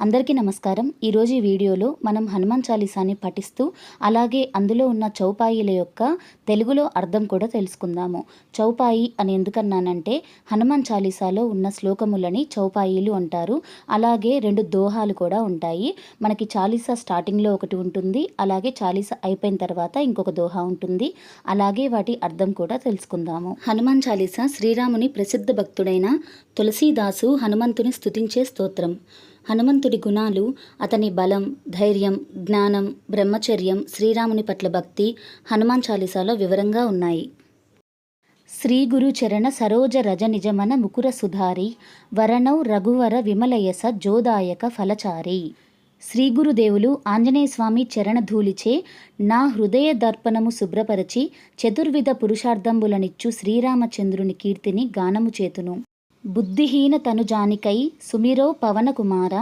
అందరికీ నమస్కారం. ఈరోజు ఈ వీడియోలో మనం హనుమాన్ చాలీసాని పఠిస్తూ అలాగే అందులో ఉన్న చౌపాయిల యొక్క తెలుగులో అర్థం కూడా తెలుసుకుందాము. చౌపాయి అని ఎందుకన్నానంటే హనుమాన్ చాలీసాలో ఉన్న శ్లోకములని చౌపాయిలు అంటారు. అలాగే రెండు దోహాలు కూడా ఉంటాయి. మనకి చాలీసా స్టార్టింగ్లో ఒకటి ఉంటుంది అలాగే చాలీసా అయిపోయిన తర్వాత ఇంకొక దోహా ఉంటుంది. అలాగే వాటి అర్థం కూడా తెలుసుకుందాము. హనుమాన్ చాలీసా శ్రీరాముని ప్రసిద్ధ భక్తుడైన తులసీదాసు హనుమంతుని స్థుతించే స్తోత్రం. హనుమంతుడి గుణాలు అతని బలం ధైర్యం జ్ఞానం బ్రహ్మచర్యం శ్రీరాముని పట్ల భక్తి హనుమాన్ చాలీసాలో వివరంగా ఉన్నాయి. శ్రీ గురు చరణ సరోజ రజ నిజమన ముకుర సుధారి వరణౌ రఘువర విమలయస జోదాయక ఫలచారి. శ్రీ గురుదేవులు ఆంజనేయస్వామి చరణధూలిచే నా హృదయ దర్పణము శుభ్రపరచి చతుర్విధ పురుషార్థంబులనిచ్చు శ్రీరామచంద్రుని కీర్తిని గానము చేతును. బుద్ధిహీన తనుజానికై సుమిరో పవనకుమార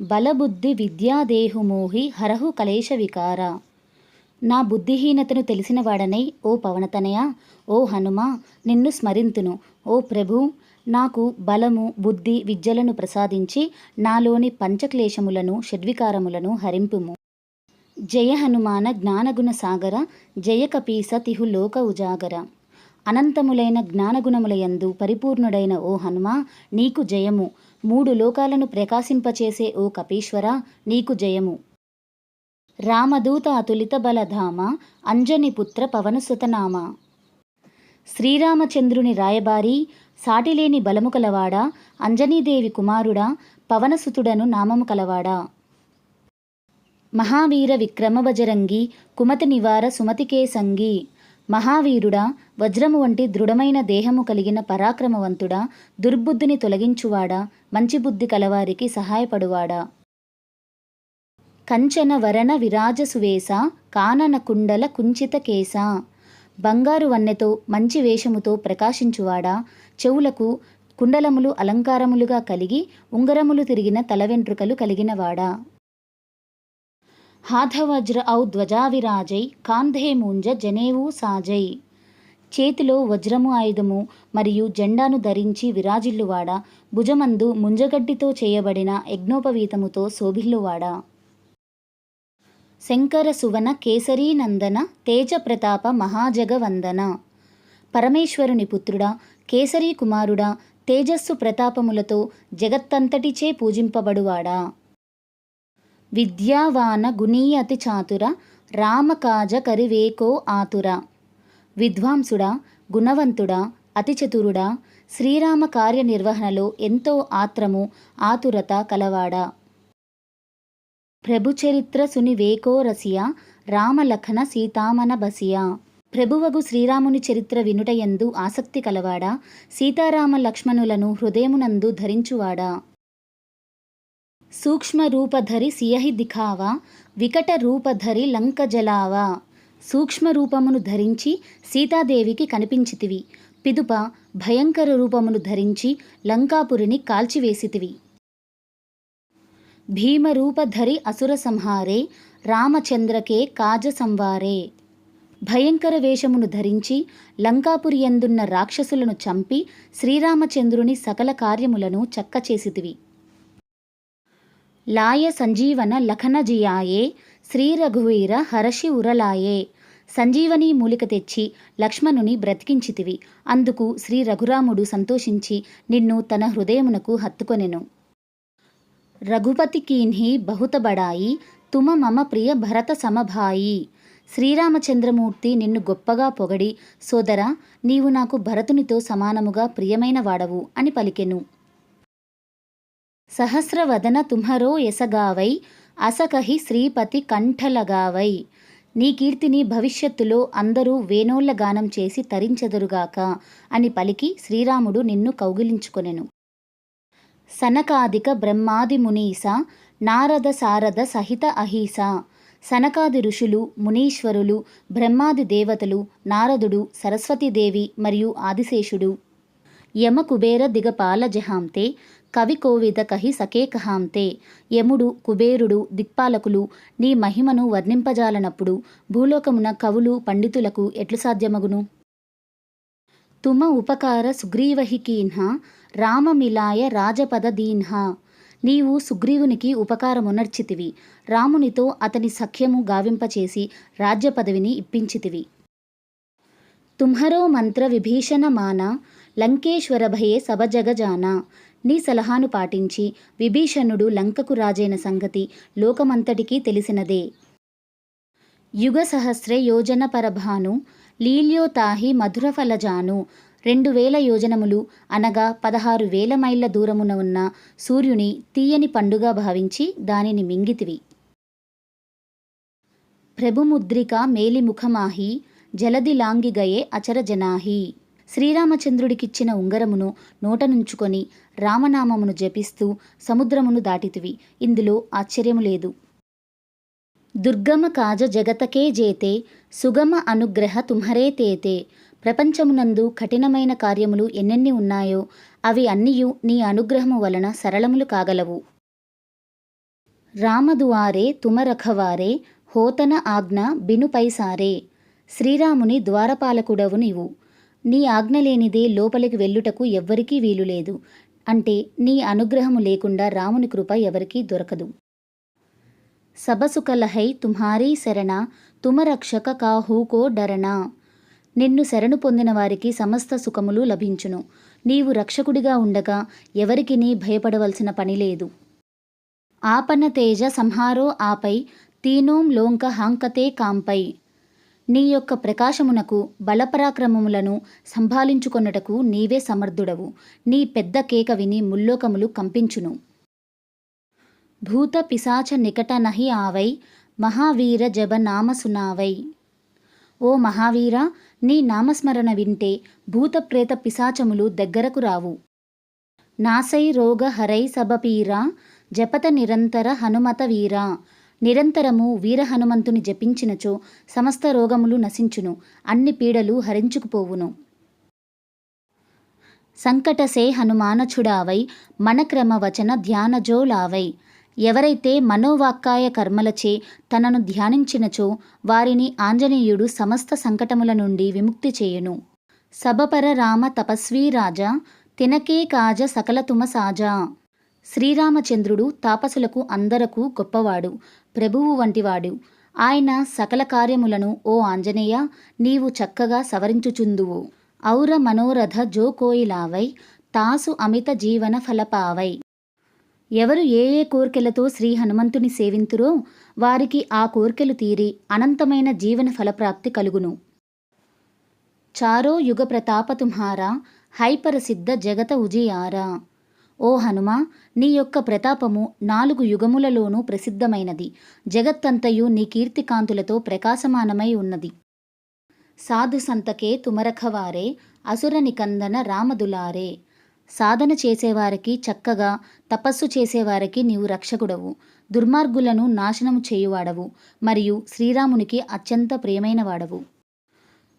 బలబుద్ధి విద్యాదేహుమోహి హరహు కలేశ వికార. నా బుద్ధిహీనతను తెలిసినవాడనై ఓ పవనతనయ ఓ హనుమ నిన్ను స్మరింతును. ఓ ప్రభు నాకు బలము బుద్ధి విద్యలను ప్రసాదించి నాలోని పంచక్లేశములను షడ్వికారములను హరింపుము. జయ హనుమాన జ్ఞానగుణ సాగర జయ కపీస తిహు లోక ఉజాగర. అనంతములైన జ్ఞానగుణములయందు పరిపూర్ణుడైన ఓ హనుమ నీకు జయము. మూడు లోకాలను ప్రకాశింపచేసే ఓ కపీశ్వర నీకు జయము. రామదూత అతులిత బలధామ అంజని పుత్ర పవనసుతనామ శ్రీరామచంద్రుని రాయబారి సాటిలేని బలము కలవాడా అంజనీదేవి కుమారుడా పవనసుతుడను నామము కలవాడా. మహావీర విక్రమ బజరంగి కుమతి నివార సుమతికే సంగి. మహావీరుడా వజ్రము వంటి దృఢమైన దేహము కలిగిన పరాక్రమవంతుడా దుర్బుద్ధిని తొలగించువాడా మంచి బుద్ధి కలవారికి సహాయపడువాడా. కంచన వరణ విరాజ సువేశ కానన కుండల కుంచిత కేశ. బంగారు వన్నెతో మంచి వేషముతో ప్రకాశించువాడా చెవులకు కుండలములు అలంకారములుగా కలిగి ఉంగరములు తిరిగిన తల వెంట్రుకలు కలిగినవాడా. హాధవజ్ర ఔ ధ్వజావిరాజై కాంధే మూంజ జనేవు సాజై చేతిలో వజ్రము ఆయుధము మరియు జెండాను ధరించి విరాజిల్లువాడ భుజమందు ముంజగడ్డితో చేయబడిన యజ్ఞోపవీతముతో శోభిల్లువాడ శంకర సువన కేసరీ నందన మహాజగవందన పరమేశ్వరుని పుత్రుడా కేసరీ కుమారుడా తేజస్సు ప్రతాపములతో జగత్తంతటిచే పూజింపబడువాడా విద్యావాన గుణీయతి చాతుర రామకాజ కరివేకో ఆతుర. విద్వాంసుడా గుణవంతుడా అతి చతురుడా శ్రీరామ కార్యనిర్వహణలో ఎంతో ఆత్రము ఆతురత కలవాడా. ప్రభుచరిత్ర సునివేకో రసియా రామలఖన సీతామన బసియా. ప్రభువగు శ్రీరాముని చరిత్ర వినుటయందు ఆసక్తి కలవాడా సీతారామ లక్ష్మణులను హృదయమునందు ధరించువాడా. సూక్ష్మ రూపధరి సియహి దిఖావా వికట రూపధరి లంక జలావా సూక్ష్మ రూపమును ధరించి సీతాదేవికి కనిపించితివి. పిదుప భయంకర రూపమును ధరించి లంకాపురిని కాల్చివేసితివి. భీమరూపధరి అసుర సంహారే రామచంద్రకే కాజ సంవారే భయంకర వేషమును ధరించి లంకాపురి ఎందున్న రాక్షసులను చంపి శ్రీరామచంద్రుని సకల కార్యములను చక్కచేసితివి. లాయ సంజీవన లఖనజియాయే శ్రీ రఘువీర హరషి ఉరలాయే. సంజీవని మూలిక తెచ్చి లక్ష్మణుని బ్రతికించితివి. అందుకు శ్రీ రఘురాముడు సంతోషించి నిన్ను తన హృదయమునకు హత్తుకొనెను. రఘుపతి కీన్హి బహుత బడాయి తుమ మమ ప్రియ భరత సమభాయి. శ్రీరామచంద్రమూర్తి నిన్ను గొప్పగా పొగడి సోదరా నీవు నాకు భరతునితో సమానముగా ప్రియమైన వాడవు అని పలికెను. సహస్రవదన తుమ్హరో ఎసగావై అసకహి శ్రీపతి కంఠలగావై. నీ కీర్తిని భవిష్యత్తులో అందరూ వేనోళ్ళ గానం చేసి తరించెదరుగాక అని పలికి శ్రీరాముడు నిన్ను కౌగిలించుకొనెను. సనకాదిక బ్రహ్మాది మునీస నారద సారద సహిత అహీస. సనకాది ఋషులు మునీశ్వరులు బ్రహ్మాది దేవతలు నారదుడు సరస్వతీదేవి మరియు ఆదిశేషుడు. యమ కుబేర దిగపాల జహాంతే కవికోవిద కహి సకేకహాంతే. యముడు కుబేరుడు దిక్పాలకులు నీ మహిమను వర్ణింపజాలనప్పుడు భూలోకమున కవులు పండితులకు ఎట్లు సాధ్యమగును? తుమ ఉపకార సుగ్రీవహికీన్హ రామమిలాయ రాజపద దీన్హ. నీవు సుగ్రీవునికి ఉపకారమునర్చితివి రామునితో అతని సఖ్యము గావింపచేసి రాజ్య పదవిని ఇప్పించితివి. తుమ్హరో మంత్ర విభీషణ మాన లంకేశ్వర భయే సభజగజాన నీ సలహాను పాటించి విభీషణుడు లంకకు రాజైన సంగతి లోకమంతటికీ తెలిసినదే. యుగ సహస్రే యోజన పరభాను లీల్యోతాహి మధురఫలజాను రెండు వేల యోజనములు అనగా పదహారు వేల మైళ్ళ దూరమున ఉన్న సూర్యుని తీయని పండుగ భావించి దానిని మింగితివి. ప్రభుముద్రిక మేలిముఖమాహి జలది లాంగిగయే అచరజనాహి. శ్రీరామచంద్రుడికిచ్చిన ఉంగరమును నోటనుంచుకొని రామనామమును జపిస్తూ సముద్రమును దాటితివి. ఇందులో ఆశ్చర్యము లేదు. దుర్గమ కాజ జగతకే జేతే సుగమ అనుగ్రహ తుమ్హరే తేతే. ప్రపంచమునందు కఠినమైన కార్యములు ఎన్నెన్ని ఉన్నాయో అవి అన్నియు నీ అనుగ్రహము వలన సరళములు కాగలవు. రామదువారే తుమరఖవారే హోతన ఆజ్ఞ బినుపైసారే. శ్రీరాముని ద్వారపాలకుడవు నీవు. నీ ఆజ్ఞ లేనిదే లోపలికి వెళ్ళుటకు ఎవ్వరికీ వీలు లేదు. అంటే నీ అనుగ్రహము లేకుండా రాముని కృప ఎవరికీ దొరకదు. సబసుకలహై తుమ్హారీ శరణ తుమరక్షక కాహూకో డరణ. నిన్ను శరణు పొందిన వారికి సమస్త సుఖములు లభించును. నీవు రక్షకుడిగా ఉండగా ఎవరికి నీ భయపడవలసిన పని లేదు. ఆపన తేజ సంహారో ఆపై తీనోం లోంక హాంకతే కాంపై. నీ యొక్క ప్రకాశమునకు బలపరాక్రమములను సంభాలించుకొనుటకు నీవే సమర్థుడవు. నీ పెద్ద కేక విని ముల్లోకములు కంపించును. భూత పిశాచ నికట నహి ఆవై మహావీర జబ నామసునావై. ఓ మహావీర నీ నామస్మరణ వింటే భూత ప్రేత పిశాచములు దగ్గరకు రావు. నాసై రోగ హరై సబపీరా జపత నిరంతర హనుమత వీరా నిరంతరము వీర హనుమంతుని జపించినచో సమస్త రోగములు నశించును అన్ని పీడలు హరించుకుపోవును. సంకటసే హనుమానచుడావై మనక్రమ వచన ధ్యానజోలావై. ఎవరైతే మనోవాక్కాయ కర్మలచే తనను ధ్యానించినచో వారిని ఆంజనేయుడు సమస్త సంకటముల నుండి విముక్తి చేయును. సబపర రామ తపస్వీ రాజా తినకే కాజ సకల తుమ సాజా. శ్రీరామచంద్రుడు తాపసులకు అందరకు గొప్పవాడు. ప్రభువు వంటివాడు. ఆయన సకల కార్యములను ఓ ఆంజనేయ నీవు చక్కగా సవరించుచుందువు. ఔర మనోరథ జో కోయిలావై తాసు అమిత జీవన ఫలపావై. ఎవరు ఏ ఏ కోర్కెలతో శ్రీ హనుమంతుని సేవింతురో వారికి ఆ కోర్కెలు తీరి అనంతమైన జీవన ఫలప్రాప్తి కలుగును. చారో యుగ ప్రతాప తుమ్హారా హైపరసిద్ధ జగత ఉజియారా. ఓ హనుమ నీ యొక్క ప్రతాపము నాలుగు యుగములలోనూ ప్రసిద్ధమైనది. జగత్తంతయు నీ కీర్తికాంతులతో ప్రకాశమానమై ఉన్నది. సాధు సంతకే తుమరఖవారే అసుర నికందన రామదులారే. సాధన చేసేవారికి చక్కగా తపస్సు చేసేవారికి నీవు రక్షకుడవు. దుర్మార్గులను నాశనము చేయువాడవు మరియు శ్రీరామునికి అత్యంత ప్రియమైనవాడవు.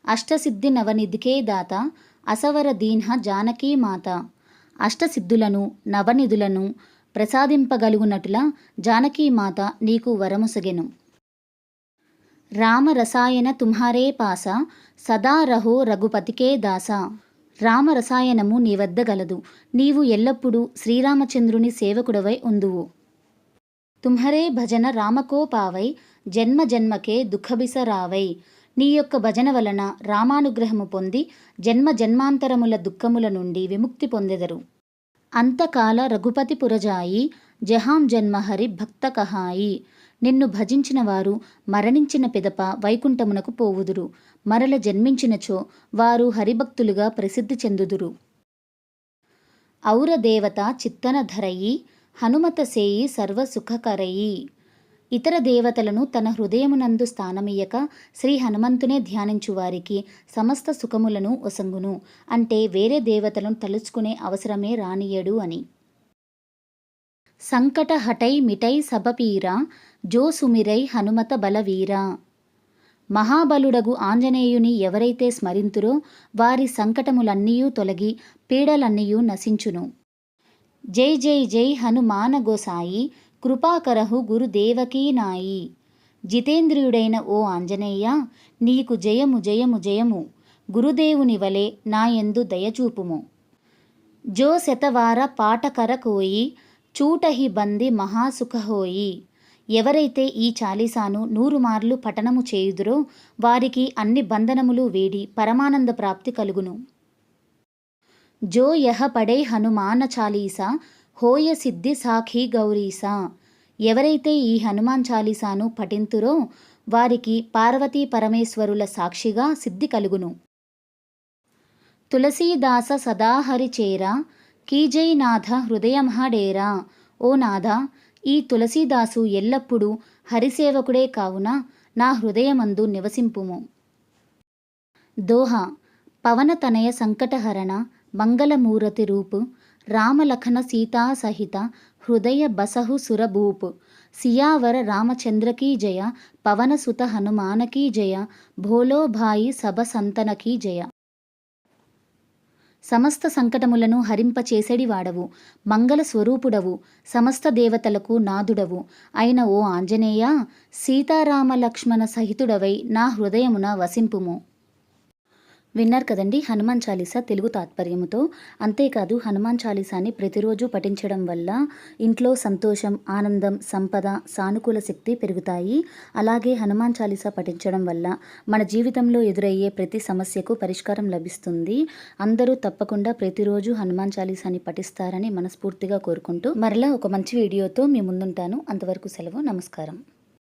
అష్టసిద్ధి నవనిధికే దాత అసవర దీన్హ జానకీ మాత. అష్టసిద్ధులను నవనిధులను ప్రసాదింపగలుగునటులా జానకీమాత నీకు వరముసగెను. రామరసాయన తుమ్హారే పాస సదా రహో రఘుపతికే దాస. రామరసాయనము నీ వద్ద గలదు నీవు ఎల్లప్పుడూ శ్రీరామచంద్రుని సేవకుడవై ఉందువు. తుమ్హరే భజన రామకో పావై జన్మ జన్మకే దుఃఖబిసరావై నీ యొక్క భజన వలన రామానుగ్రహము పొంది జన్మ జన్మాంతరముల దుఃఖముల నుండి విముక్తి పొందెదరు. అంతకాల రఘుపతి పురజాయి జహాం జన్మహరి భక్త కహాయి. నిన్ను భజించిన వారు మరణించిన పిదప వైకుంఠమునకు పోవుదురు. మరల జన్మించినచో వారు హరిభక్తులుగా ప్రసిద్ధి చెందుదురు. ఔరదేవత చిత్తనధరయి చిత్తన ధరయి హనుమత సేయి సర్వసుఖకరయి. ఇతర దేవతలను తన హృదయమునందు స్థానమియ్యక శ్రీ హనుమంతునే ధ్యానించు వారికి సమస్త సుఖములను ఒసంగును. అంటే వేరే దేవతలను తలుచుకునే అవసరమే రానియడు అని. సంకట హటై మిటై సబపీరా జో సుమిరై హనుమత బలవీరా. మహాబలుడగు ఆంజనేయుని ఎవరైతే స్మరింతురో వారి సంకటములన్నీయూ తొలగి పీడలన్నీయూ నశించును. జై జై జై హనుమాన గోసాయి కృపాకరహు గురుదేవకీ నాయి. జితేంద్రియుడైన ఓ ఆంజనేయ నీకు జయము జయము జయము. గురుదేవుని వలె నాయందు దయచూపుము. జో శతవార పాటకరకోయి చూటహి బంది మహాసుఖహోయి ఎవరైతే ఈ చాలీసాను నూరు మార్లు పఠనము చేయుదురో వారికి అన్ని బంధనములు వేడి పరమానంద ప్రాప్తి కలుగును. జో యహ పడే హనుమాన చాలీసా హోయ సిద్ధి సాఖి గౌరీసా. ఎవరైతే ఈ హనుమాన్ చాలీసాను పఠింతురో వారికి పార్వతీ పరమేశ్వరుల సాక్షిగా సిద్ధి కలుగును. తులసీదాస సదాహరి చేరా కీజై నాథ హృదయమహడేరా ఓ నాథ ఈ తులసీదాసు ఎల్లప్పుడూ హరిసేవకుడే కావున నా హృదయమందు నివసింపుము. దోహ పవనతనయ సంకటహరణ మంగళమూరతి రూపు రామలఖన సీతా సహిత హృదయ బసహు సురభూపు. సియావర రామచంద్రకీ జయ పవనసుత హనుమానకీ జయ భోలో భాయి సభ సంతనకీ జయ. సమస్త సంకటములను హరింపచేసెడివాడవు మంగళ స్వరూపుడవు సమస్త దేవతలకు నాదుడవు. అయిన ఓ ఆంజనేయ సీతారామ లక్ష్మణ సహితుడవై నా హృదయమున వసింపుము. విన్నారు కదండి హనుమాన్ చాలీసా తెలుగు తాత్పర్యముతో. అంతేకాదు హనుమాన్ చాలీసాని ప్రతిరోజు పఠించడం వల్ల ఇంట్లో సంతోషం ఆనందం సంపద సానుకూల శక్తి పెరుగుతాయి. అలాగే హనుమాన్ చాలీసా పఠించడం వల్ల మన జీవితంలో ఎదురయ్యే ప్రతి సమస్యకు పరిష్కారం లభిస్తుంది. అందరూ తప్పకుండా ప్రతిరోజు హనుమాన్ చాలీసాని పఠిస్తారని మనస్ఫూర్తిగా కోరుకుంటూ మరలా ఒక మంచి వీడియోతో మీ ముందుంటాను. అంతవరకు సెలవు నమస్కారం.